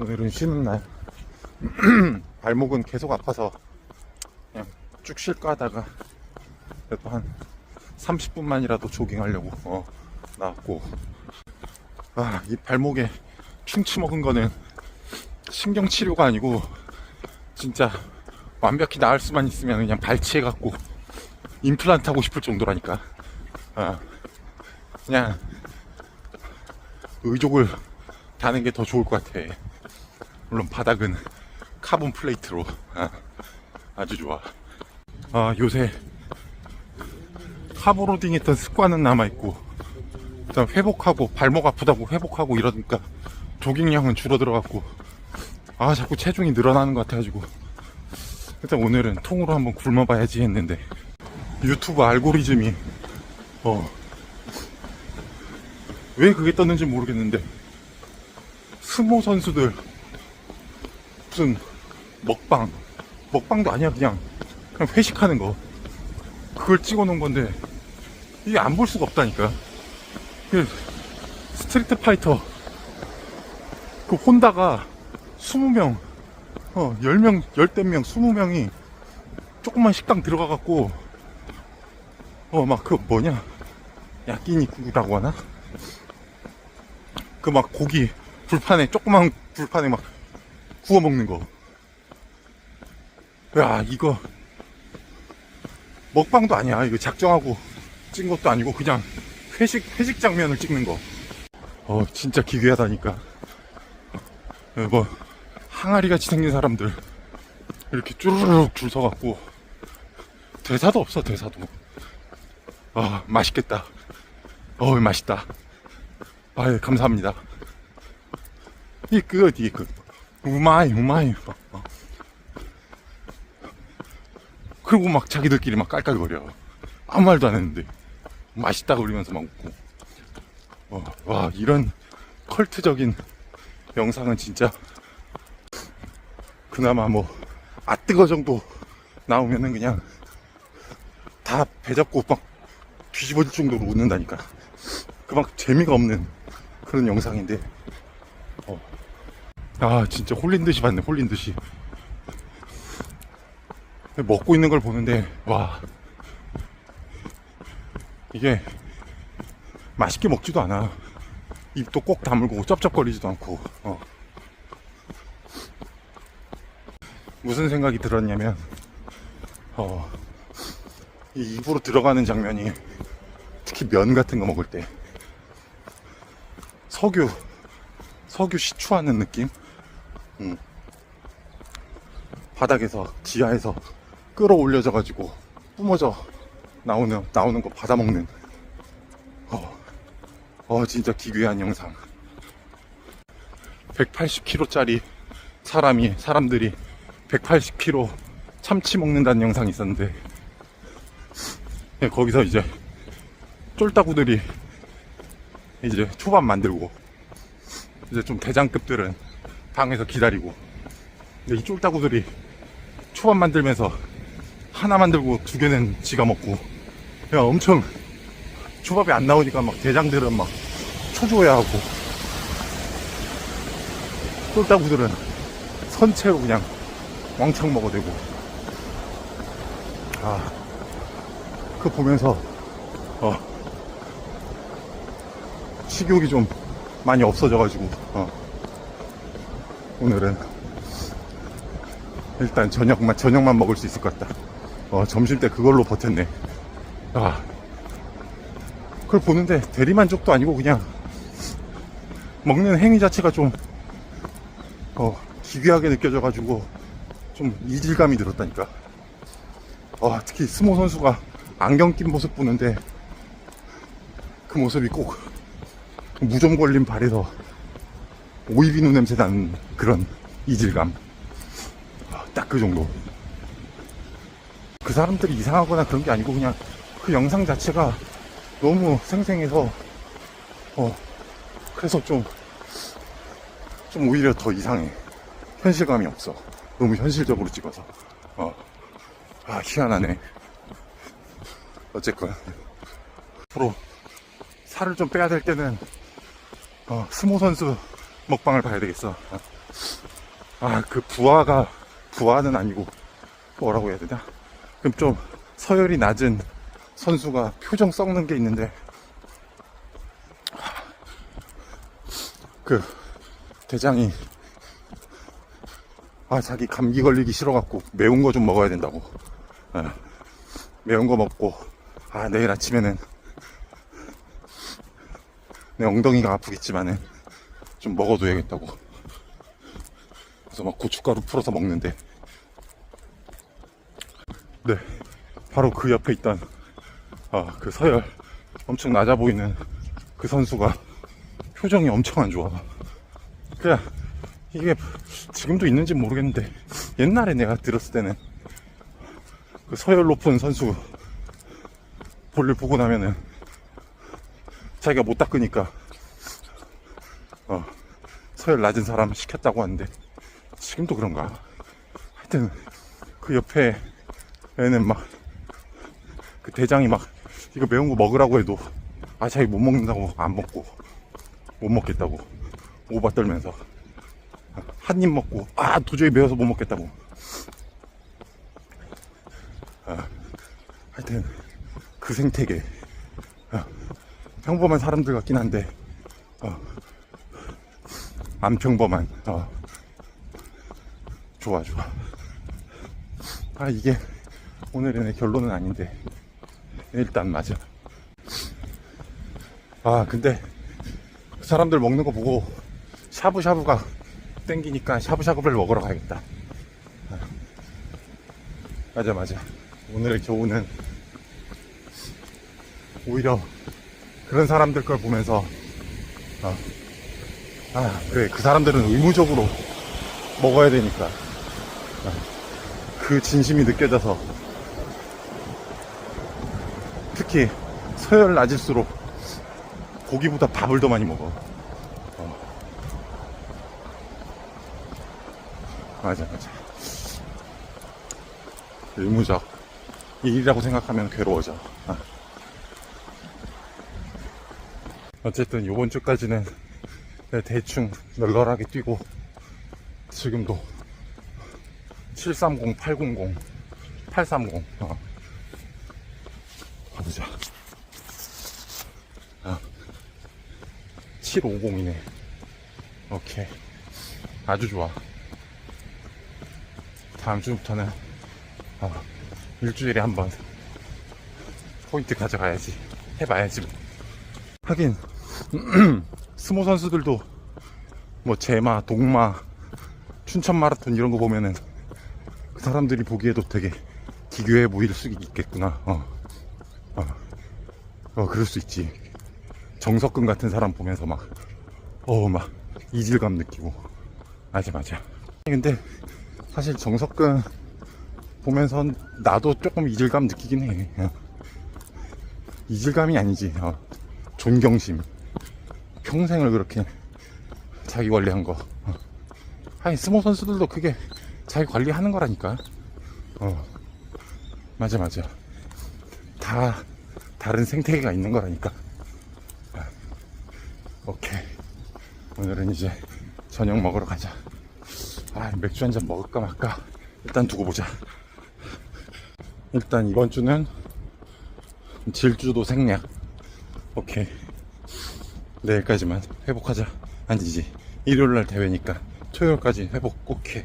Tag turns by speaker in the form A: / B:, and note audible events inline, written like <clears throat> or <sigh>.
A: 오늘은 쉬는 날. <clears throat> 발목은 계속 아파서 그냥 쭉 쉴까 하다가 그래도 한 30분만이라도 조깅하려고 어, 나왔고 아, 이 발목에 충치 먹은 거는 신경 치료가 아니고 진짜 완벽히 나을 수만 있으면 그냥 발치해 갖고 임플란트 하고 싶을 정도라니까. 아, 그냥 의족을 다는 게 더 좋을 것 같아. 물론 바닥은 카본 플레이트로 아, 아주 좋아. 아 요새 카보로딩 했던 습관은 남아있고 일단 회복하고 발목 아프다고 회복하고 이러니까 조깅량은 줄어들어갖고 아 자꾸 체중이 늘어나는 것 같아가지고 일단 오늘은 통으로 한번 굶어봐야지 했는데 유튜브 알고리즘이 어 왜 그게 떴는지 모르겠는데 스모 선수들 무슨 먹방 먹방도 아니야. 그냥 그냥 회식하는 거. 그걸 찍어 놓은 건데 이게 안 볼 수가 없다니까. 그 스트리트 파이터 그 혼다가 20명 어 10명 10명 20명이 조그만 식당 들어가 갖고 어 막 그 뭐냐? 야끼니쿠라고 하나? 그 막 고기 불판에 조그만 불판에 막 구워 먹는 거. 야, 이거 먹방도 아니야. 이거 작정하고 찍은 것도 아니고 그냥 회식 회식 장면을 찍는 거. 어, 진짜 기괴하다니까. 어, 뭐 항아리 같이 생긴 사람들 이렇게 쭈르륵 줄 서갖고 대사도 없어 대사도. 아, 맛있겠다. 어, 맛있다. 아유, 감사합니다. 이 그, 이 그. 우마이 우마이 어. 그리고 막 자기들끼리 막 깔깔거려 아무 말도 안 했는데 맛있다 그러면서 막 웃고 어, 와 이런 컬트적인 영상은 진짜 그나마 뭐 아뜨거 정도 나오면은 그냥 다 배잡고 막 뒤집어질 정도로 웃는다니까 그만큼 재미가 없는 그런 영상인데 아 진짜 홀린 듯이 봤네 홀린 듯이. 먹고 있는 걸 보는데 와. 이게 맛있게 먹지도 않아. 입도 꼭 다물고 쩝쩝거리지도 않고 어. 무슨 생각이 들었냐면 어, 이 입으로 들어가는 장면이 특히 면 같은 거 먹을 때 석유 석유 시추하는 느낌 음. 바닥에서 지하에서 끌어올려져 가지고 뿜어져 나오는 나오는 거 받아 먹는. 어, 어 진짜 기괴한 영상. 180kg짜리 사람이 사람들이 180kg 참치 먹는다는 영상이 있었는데. 예, 거기서 이제 쫄따구들이 이제 초밥 만들고 이제 좀 대장급들은 방에서 기다리고. 이 쫄따구들이 초밥 만들면서 하나 만들고 두 개는 지가 먹고. 야 엄청 초밥이 안 나오니까 막 대장들은 막 초조해하고. 쫄따구들은 선체로 그냥 왕창 먹어대고. 아 그거 보면서 어 식욕이 좀 많이 없어져가지고 어. 오늘은 일단 저녁만 저녁만 먹을 수 있을 것 같다. 어, 점심 때 그걸로 버텼네. 아 그걸 보는데 대리만족도 아니고 그냥 먹는 행위 자체가 좀 어, 기괴하게 느껴져가지고 좀 이질감이 들었다니까. 어, 특히 스모 선수가 안경 낀 모습 보는데 그 모습이 꼭 무좀 걸린 발에서 오이비누 냄새 나는 그런 이질감. 딱 그 정도. 그 사람들이 이상하거나 그런 게 아니고 그냥 그 영상 자체가 너무 생생해서 어 그래서 좀좀 오히려 더 이상해. 현실감이 없어. 너무 현실적으로 찍어서. 어. 아, 희한하네. 어쨌건. 앞으로 살을 좀 빼야 될 때는 어, 스모 선수 먹방을 봐야 되겠어. 어. 아, 그 부하가, 부하는 아니고, 뭐라고 해야 되나? 그럼 좀 서열이 낮은 선수가 표정 썩는 게 있는데, 그, 대장이, 아, 자기 감기 걸리기 싫어갖고 매운 거 좀 먹어야 된다고. 예. 매운 거 먹고, 아, 내일 아침에는 내 엉덩이가 아프겠지만은 좀 먹어둬야겠다고. 그래서 막 고춧가루 풀어서 먹는데. 네. 바로 그 옆에 있던, 아, 그 서열 엄청 낮아 보이는 그 선수가 표정이 엄청 안 좋아. 그냥 이게 지금도 있는지 모르겠는데 옛날에 내가 들었을 때는 그 서열 높은 선수 볼일 보고 나면은 자기가 못 닦으니까 어, 서열 낮은 사람 시켰다고 하는데 지금도 그런가? 하여튼 그 옆에 애는 막 그 대장이 막 이거 매운 거 먹으라고 해도 아 자기 못 먹는다고 안 먹고 못 먹겠다고 오바 떨면서 한 입 먹고 아 도저히 매워서 못 먹겠다고 아, 하여튼 그 생태계 어, 평범한 사람들 같긴 한데 어, 안 평범한. 어, 좋아 좋아. 아 이게 오늘의 내 결론은 아닌데. 일단 맞아. 아 근데 그 사람들 먹는 거 보고 샤브샤브가 땡기니까 샤브샤브를 먹으러 가야겠다. 아, 맞아 맞아. 오늘의 교훈은 오히려 그런 사람들 걸 보면서 어, 아 그래 그 사람들은 의무적으로 먹어야 되니까. 어, 그 진심이 느껴져서. 특히 서열 낮을수록 고기보다 밥을 더 많이 먹어. 어. 맞아 맞아. 의무적 일이라고 생각하면 괴로워져. 어. 어쨌든 요번 주까지는 대충 널널하게 뛰고 지금도 730, 800, 830 어. 가보자. 아, 750이네. 오케이. 아주 좋아. 다음 주부터는 어, 일주일에 한 번 포인트 가져가야지. 해봐야지. 뭐. 하긴 <clears throat> 스모 선수들도 뭐 제마, 동마, 춘천 마라톤 이런 거 보면은 그 사람들이 보기에도 되게 기괴해 보일 수 있겠구나. 어, 어, 어 그럴 수 있지. 정석근 같은 사람 보면서 막, 어, 막 이질감 느끼고. 맞아, 맞아. 근데 사실 정석근 보면서 나도 조금 이질감 느끼긴 해. 어. 이질감이 아니지. 어. 존경심. 평생을 그렇게 자기 관리한 거. 어. 아니, 스모 선수들도 그게 자기 관리하는 거라니까. 어. 맞아, 맞아. 다 다른 생태계가 있는 거라니까. 아. 오케이. 오늘은 이제 저녁 먹으러 가자. 아, 맥주 한 잔 먹을까 말까. 일단 두고 보자. 일단 이번 주는 질주도 생략. 오케이. 내일까지만 회복하자. 아니지. 일요일날 대회니까 토요일까지 회복 꼭 해.